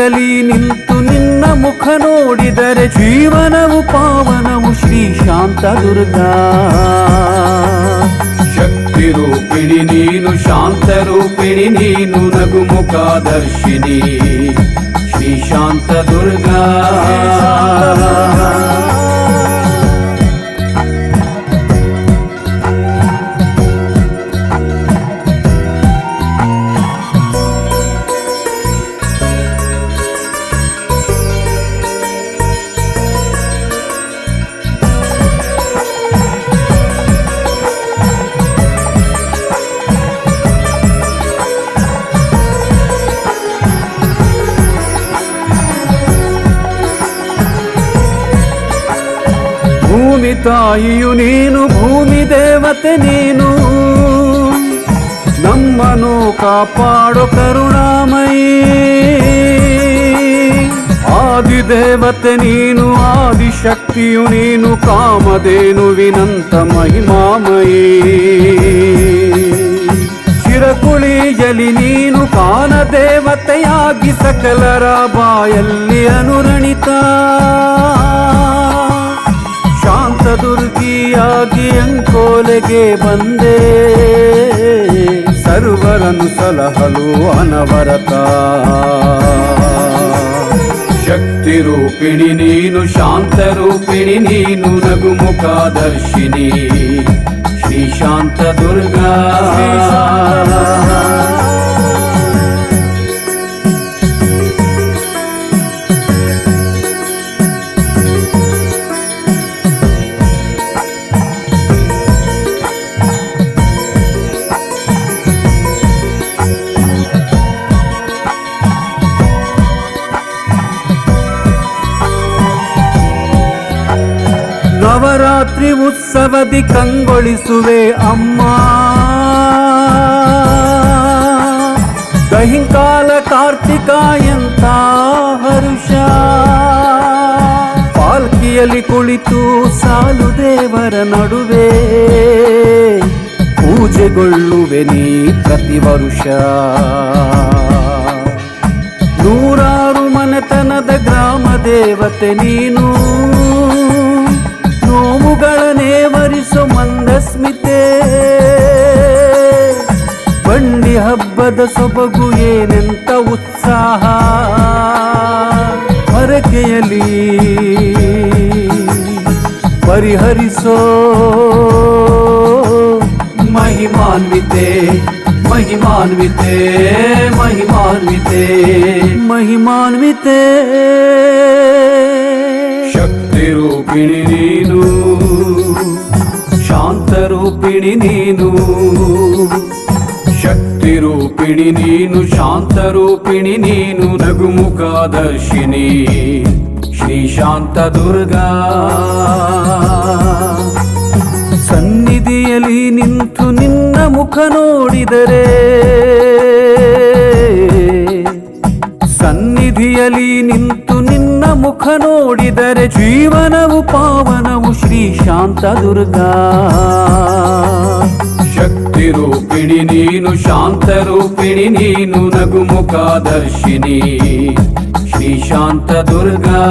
ಅಲ್ಲಿ ನಿಂತು ನಿನ್ನ ಮುಖ ನೋಡಿದರೆ ಜೀವನವು ಪಾವನವು ಶ್ರೀ ಶಾಂತ ದುರ್ಗಾ ಶಕ್ತಿ ರೂಪಿಣಿ ನೀನು, ಶಾಂತ ರೂಪಿಣಿ ನೀನು ನಗುಮುಖ ದರ್ಶಿನಿ ಶ್ರೀ ಶಾಂತ ದುರ್ಗಾ ತಾಯಿಯು ನೀನು ಭೂಮಿ ದೇವತೆ ನೀನು. ನಮ್ಮನು ಕಾಪಾಡೋ ಕರುಣಾಮಯಿ. ಆದಿದೇವತೆ ನೀನು ಆದಿಶಕ್ತಿಯು ನೀನು ಕಾಮಧೇನುವಿನಂತ ಮಹಿಮಾಮಯಿ. ಚಿರಕುಳಿಯಲಿ ನೀನು, ಕಾನ ದೇವತೆಯಾಗಿ ಸಕಲರ ಬಾಯಲ್ಲಿ ಅನುರಣಿತ. ಅಂಕೋಲೆಗೆ ಬಂದೆ ಸರ್ವರನ್ನು ಸಲಹಲು ಅನವರತ ಶಕ್ತಿ ರೂಪಿಣಿ ನೀನು ಶಾಂತ ರೂಪಿಣಿ ನೀನು ನಗುಮುಖದರ್ಶಿನಿ ಶ್ರೀ ಶಾಂತ ದುರ್ಗಾ ನವರಾತ್ರಿ ಉತ್ಸವದಿ ಕಂಗೊಳಿಸುವೆ ಅಮ್ಮ. ದಹಿಂಕಾಲ ಕಾರ್ತಿಕ ಎಂತ ಹರುಷ. ಪಾಲ್ಕಿಯಲ್ಲಿ ಕುಳಿತು ಸಾಲು ದೇವರ ನಡುವೆ ಪೂಜೆಗೊಳ್ಳುವೆ ನೀ ಪ್ರತಿ ವರುಷ. ನೂರಾರು ಮನೆತನದ ಗ್ರಾಮ ದೇವತೆ ನೀನು. ನೋವುಗಳನ್ನೇ ವರಿಸೋ ಮಂದಸ್ಮಿತೆ. ಬಂಡಿ ಹಬ್ಬದ ಸೊಬಗು ಏನೆಂತ ಉತ್ಸಾಹ. ಹೊರಕೆಯಲ್ಲಿ ಪರಿಹರಿಸೋ ಮಹಿಮಾನ್ವಿತೆ ಮಹಿಮಾನ್ವಿತೆ ಮಹಿಮಾನ್ವಿತೆ. ಮಹಿಮಾನ್ವಿತೆ. ಶಕ್ತಿ ರೂಪಿಣಿ ರೂಪಿಣಿ ನೀನು. ಶಕ್ತಿ ರೂಪಿಣಿ ನೀನು, ಶಾಂತ ರೂಪಿಣಿ ನೀನು, ನಗುಮುಖದರ್ಶಿನಿ. ಶ್ರೀ ಶಾಂತ ದುರ್ಗಾ. ಸನ್ನಿಧಿಯಲ್ಲಿ ನಿಂತು ನಿನ್ನ ಮುಖ ನೋಡಿದರೆ, ಸನ್ನಿಧಿಯಲ್ಲಿ ನಿಂತು ಮುಖ ನೋಡಿದರೆ ಜೀವನವು ಪಾವನವು ಶ್ರೀ ಶಾಂತ ದುರ್ಗಾ ಶಕ್ತಿ ರೂಪಿಣಿ ನೀನು ಶಾಂತ ರೂಪಿಣಿ ನೀನು ನಗುಮುಖದರ್ಶಿನಿ ಶ್ರೀ ಶಾಂತ ದುರ್ಗಾ